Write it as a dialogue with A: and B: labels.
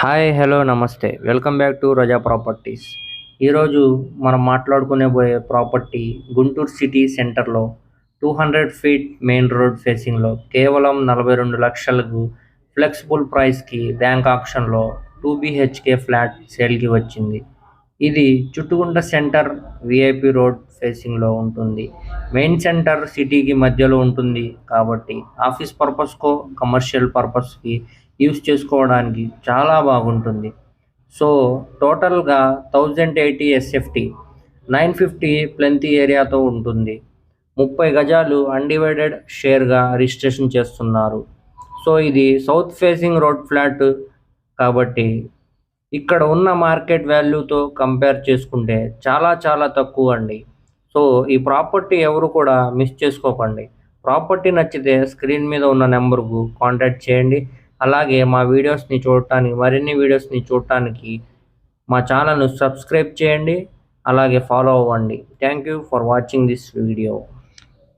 A: Hi hello నమస్తే. Welcome back to Raza properties ఈరోజు మనం మాట్లాడుకునే పోయే ప్రాపర్టీ గుంటూరు సిటీ సెంటర్లో two hundred feet main road ఫేసింగ్లో కేవలం నలభై రెండు లక్షలకు ఫ్లెక్సిబుల్ ప్రైస్కి బ్యాంక్ ఆప్షన్లో టూ బీహెచ్కే ఫ్లాట్ సేల్కి వచ్చింది. ఇది చుట్టుకుంట సెంటర్ విఐపి రోడ్ ఫేసింగ్లో ఉంటుంది. మెయిన్ సెంటర్ సిటీకి మధ్యలో ఉంటుంది కాబట్టి ఆఫీస్ పర్పస్కో కమర్షియల్ పర్పస్కి యూస్ చేసుకోవడానికి చాలా బాగుంటుంది. సో టోటల్గా thousand eighty SFT nine fifty plinth ఏరియాతో ఉంటుంది. ముప్పై గజాలు అన్డివైడెడ్ షేర్గా రిజిస్ట్రేషన్ చేస్తున్నారు. సో ఇది సౌత్ ఫేసింగ్ రోడ్ ఫ్లాట్ కాబట్టి ఇక్కడ ఉన్న మార్కెట్ వాల్యూతో కంపేర్ చేసుకుంటే చాలా చాలా తక్కువ అండి. సో ఈ ప్రాపర్టీ ఎవరు కూడా మిస్ చేసుకోకండి. ప్రాపర్టీ నచ్చితే స్క్రీన్ మీద ఉన్న నెంబర్కు కాంటాక్ట్ చేయండి. అలాగే మా వీడియోస్ని చూడటానికి మరిన్ని వీడియోస్ని చూడటానికి మా ఛానల్ను సబ్స్క్రైబ్ చేయండి. అలాగే ఫాలో అవ్వండి. Thank you for watching this video.